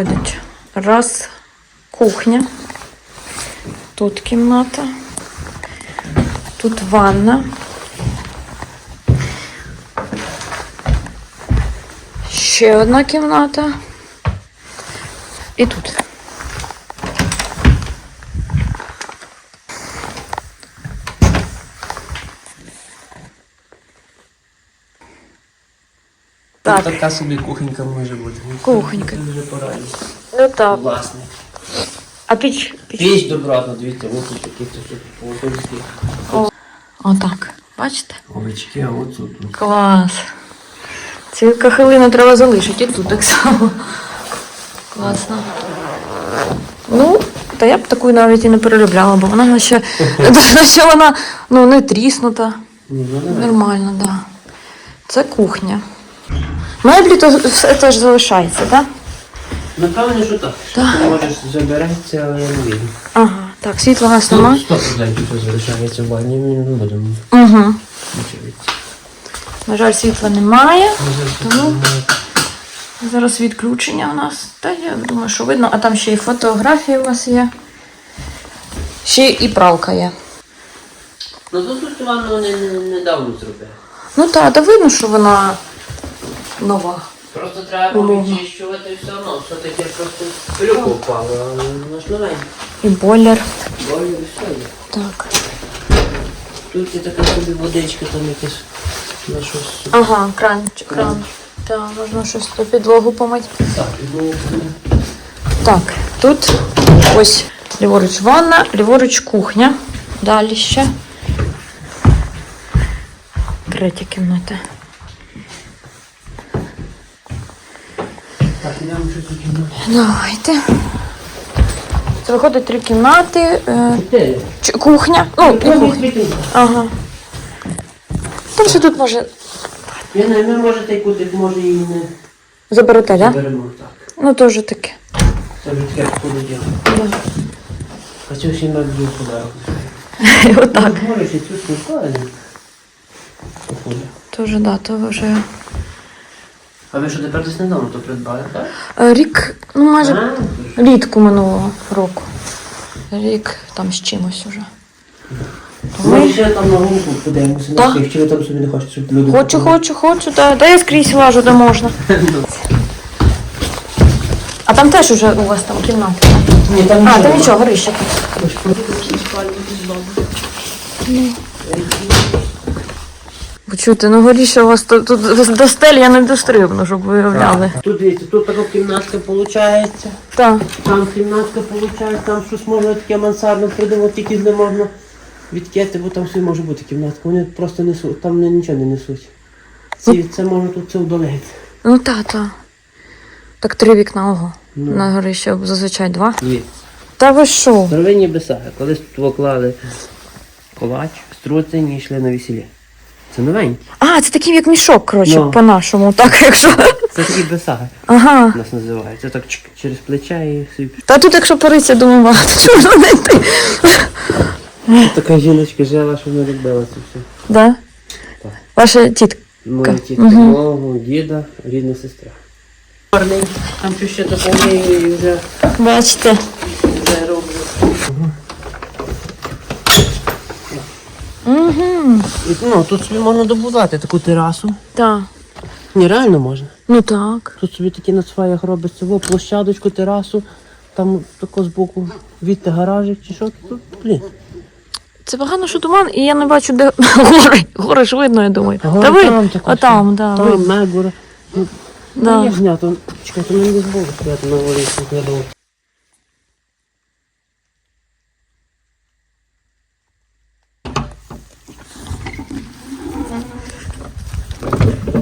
виходить раз кухня, тут кімната, тут ванна. Ще одна кімната. І тут. Так. Тут така собі кухонька може бути. Кухонька. Це вже порадно. Ну так. Власне. А піч. піч. Піч добротна, дивіться, ось тут такі тут полотенські. Отак. Бачите? Овечки, а от тут. Клас. Ці кахилину треба залишити і тут так само. Класно. Ну, та я б таку навіть і не переробляла, бо вона ще, ще вона ну, не тріснута. Ну. Нормально, так. Да. Це кухня. Меблі то все теж залишається, так? Напевно, що так. Що ти можеш забереться, але я не вірю. Ага. Так, світла у нас Ну, нема. 100% тут залишається в ванні, ми не будемо Угу. На жаль, світла немає. Тому зараз відключення у нас. Та я думаю, що видно, а там ще й фотографії у вас є. Ще і пралка є. Ну тут ванну вони недавно зробили. Ну так, та видно, що вона нова. Просто треба Умовно. відчищувати все одно. Все таке просто пилюку впало, воно ж. І бойлер. Болі і все є. Так. Тут є така собі водичка, там якась на щось. Ага, кран. кран. Так, можна щось на підлогу помити. Так, ну, Так, тут ось ліворуч ванна, ліворуч кухня. Далі ще. Третя кімната. так, йдемо щось таке. Давайте. Це виходить три кімнати. Е, Чотири. кухня. Ну, і кухня. Ага. Там ще тут може Я не ми може той кутик, може і не заберете, так? Да? беремо так. Ну, теж таке. Це вже таке полуділо. Да. Хочу всі меблі подарок. Отак. Може ще цю складені. Теж, да, то вже. А ви що тепер десь недавно то придбали, так? Е, Рік, ну майже А, влітку минулого року. Рік там з чимось уже. Ми ще там на гумку подивимося на Так. всіх, чи ви там собі не хочете, щоб люди... Хочу, купили? хочу, хочу, да, да я скрізь лажу, де можна. А там теж уже у вас там кімната. так? Ні, там А, нічого. там нічого, горище. Ви чуєте, ну горіще у вас тут, тут до стелі я не дострибну, щоб ви уявляли. Тут дивіться, тут така кімнатка виходить, Так. там кімнатка виходить, там щось можна таке мансардне придумати, тільки не можна відкети, бо там все може бути кімнатка. Вони просто несуть, там вони нічого не несуть. Ці, це можна тут це вдолити. Ну так, так. Так три вікна ого. Ну. На горище зазвичай два. Є. Та ви що? Здоровинні бесаги. Колись тут поклали ковач, струцень і йшли на весілля. Це новенькі. А, це такий як мішок, коротше, Ну. по-нашому, так якщо. Це такі бесаги Ага. нас називають. Це так чик, через плече і собі. Та тут, якщо пориться, думаю, багато чого знайти. Така жіночка жила, що не робила це все. Да? Так. Ваша тітка. Моя тітка Мгм. мого, діда, рідна сестра. Гарний. Там ще доповнює і вже, Бачите. вже роблю. Угу. І, Ну, тут собі можна добудувати таку терасу. Так. Ні, реально можна. Ну так. Тут собі такі на сваях робиться, во, площадочку, терасу, там тако збоку відти гаражик чи що. Тут, блін. Це погано, що туман, і я не бачу, де гори. Гори ж видно, я думаю. Ага, Та ви, там тако а там, все. да, Там видно. Мегура. Ну, Да. як знято? Чекайте, мені десь було стояти на вулиці, я думав.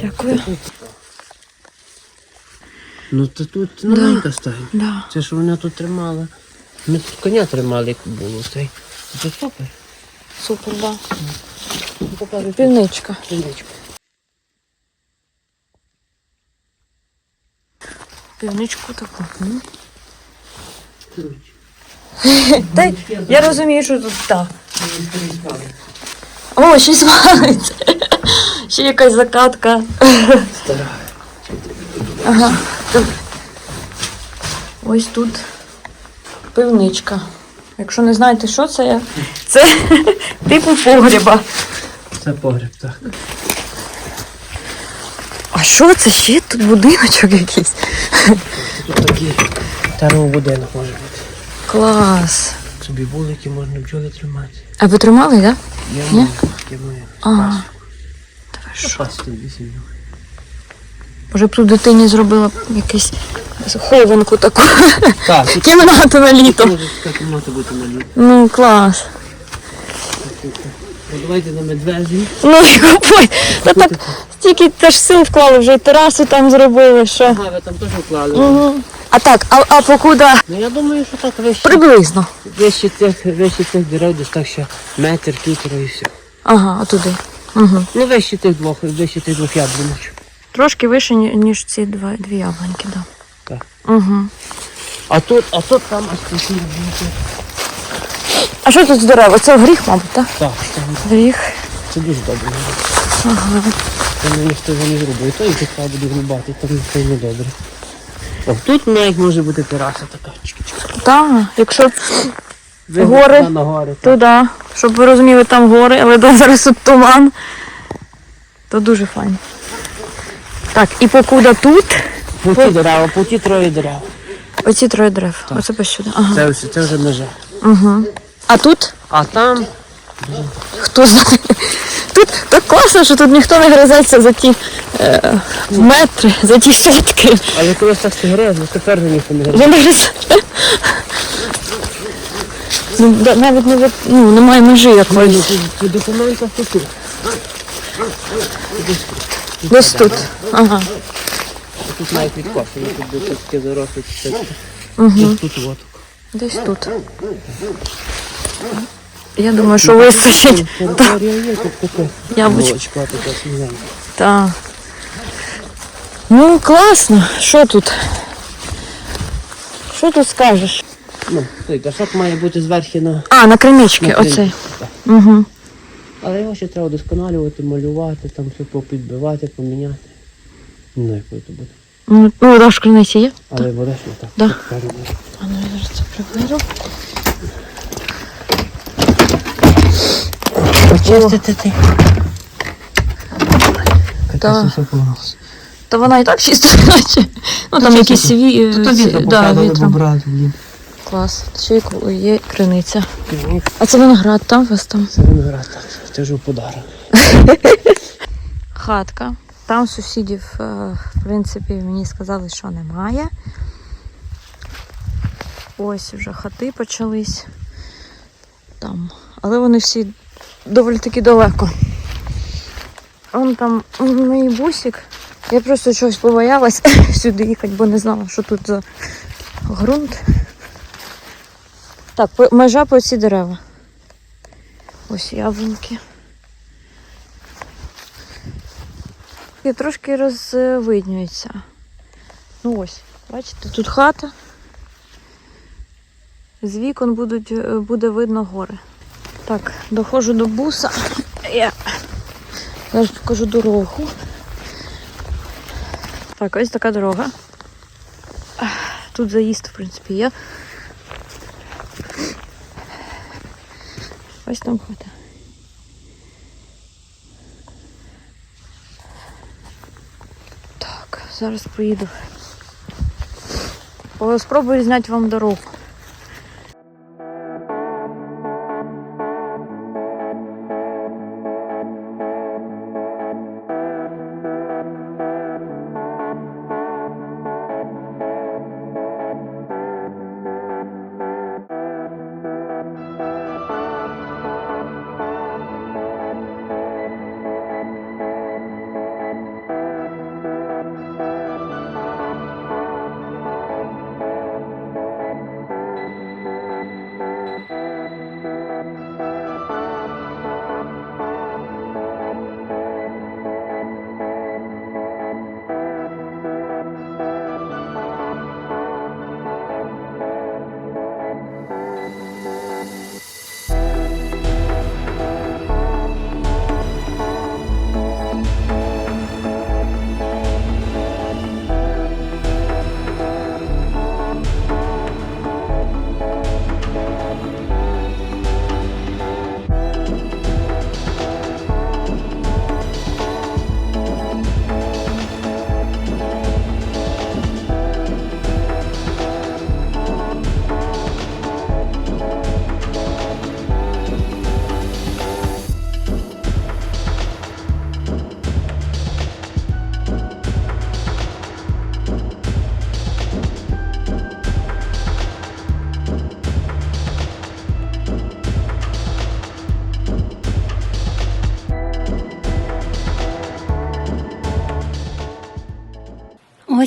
Дякую. Ну то тут новенька стоїть. Да. Це ж вони тут тримали. Ми тут коня тримали, як було. Це супер. Супер, да. Покажу Півничка. півничку. Півничку таку. Та я розумію, що тут так. О, ще смалиться. Ще якась закатка. Стара. Ага. Ось тут пивничка. Якщо не знаєте, що це, це типу погріба. Це погріб, так. А що це ще? Тут будиночок якийсь. Тут такий термобудинок може бути. Клас. Собі вулики можна бджоли тримати. А ви тримали, так? Да? Я маю, я маю. Ага. Що? Може б тут дитині зробила якусь хованку таку. Так, тут Кімнату на літо. кімната бути на літ. Ну, клас. Ну, Давайте на медвежі. Ну і купуй. Та так стільки теж сил вклали, вже і терасу там зробили, що. Ага, ви там теж вклали. Угу. А так, а, а покуда Ну я думаю, що так вище. приблизно. Вище цих, вище цих дерев десь так ще метр, півтора і все. Ага, отуди. Угу. Ну вище тих двох, вище тих двох яблуночок. Трошки вище, ні- ніж ці два, дві яблуньки, да. Так. Угу. А тут, а тут там аж такі яблуньки. А що тут з дерева? Це гріх, мабуть, так? Так, там Гріх. це дуже добре. Ага. Там ніхто його не зробив. То і треба буде грубати, там це не добре. О, тут навіть може бути тераса така. Чик-чик. Так, якщо Гори. на гори. так. туди, щоб ви розуміли, там гори, але да, зараз тут туман, то дуже файно. Так, і покуда тут, По дерева, по ті троє дерев. оці троє дерев. Оце посюди. Ага. Це ось, це вже межа. Угу. А тут А там хто знає. Тут так класно, що тут ніхто не гризеться за ті е, метри, за ті сотки. Але колись так все грязно, тепер вже ніхто не грає. Він не гризе. Ну, да- навіть не, ви- ну, немає межі якоїсь. По документах то тут. Десь тут. Ага. Тут навіть відкошено, тут буде таке заросле. Це Угу. Десь тут от. Десь тут. Я думаю, що вистачить. Територія є, тут таке. Яблучко. Булочка така сміянка. Так. Ну, класно. Що тут? Що тут скажеш? Ну, той кашак має бути зверху на... А, на кринички, на оцей. так. Угу. Але його ще треба досконалювати, малювати, там все попідбивати, поміняти. Не знаю, коли це буде. Ну, ну, да, в криниці є. Але буде ж не так. Да. так. А ну я зараз це приберу. Почистити ти. Помилося. Та вона і так чисто, наче. Ну там якісь це? сві... То ці- да, попадали, побрали, блін. Клас. Ще є криниця. А це виноград там у вас там? Це виноград, так. Це вже в подарок. Хатка. Там сусідів, е, в принципі, мені сказали, що немає. Ось вже хати почались. Там. Але вони всі доволі таки далеко. Вон там мій бусик. Я просто чогось побоялась сюди їхати, бо не знала, що тут за ґрунт. Так, межа по ці дерева. Ось яблунки. І трошки розвиднюється. Ну ось, бачите, тут хата. З вікон будуть, е, буде видно гори. Так, доходжу до буса. Я зараз покажу дорогу. Так, ось така дорога. Тут заїзд, в принципі, є. Ось там хата. Так, зараз поїду. Спробую зняти вам дорогу.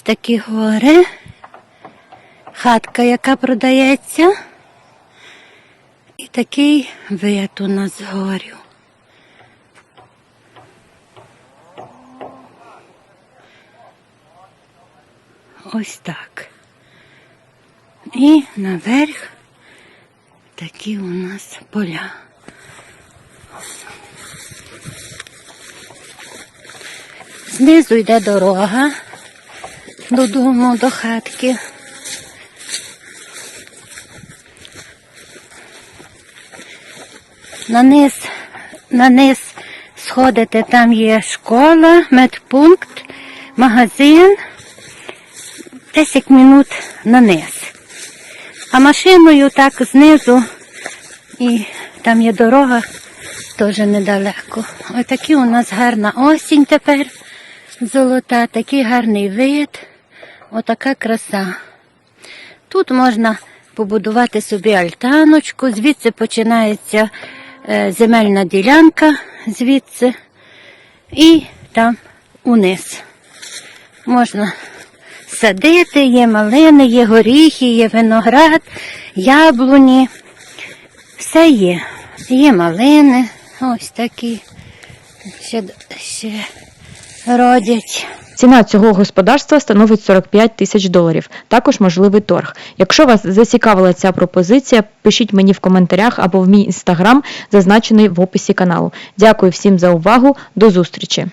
Ось такі гори. Хатка, яка продається. І такий вид у нас з горю. Ось так. І наверх такі у нас поля. Знизу йде дорога додому, до хатки. На низ, на низ сходите, там є школа, медпункт, магазин. 10 минут на низ. А машиною так знизу, і там є дорога, теж недалеко. Ось такі у нас гарна осінь тепер золота, такий гарний вид, отака краса. Тут можна побудувати собі альтаночку, звідси починається е, земельна ділянка, звідси, і там униз. Можна садити, є малини, є горіхи, є виноград, яблуні. Все є. Є малини, ось такі. Ще, ще родять. Ціна цього господарства становить 45 тисяч доларів. Також можливий торг. Якщо вас зацікавила ця пропозиція, пишіть мені в коментарях або в мій інстаграм, зазначений в описі каналу. Дякую всім за увагу. До зустрічі!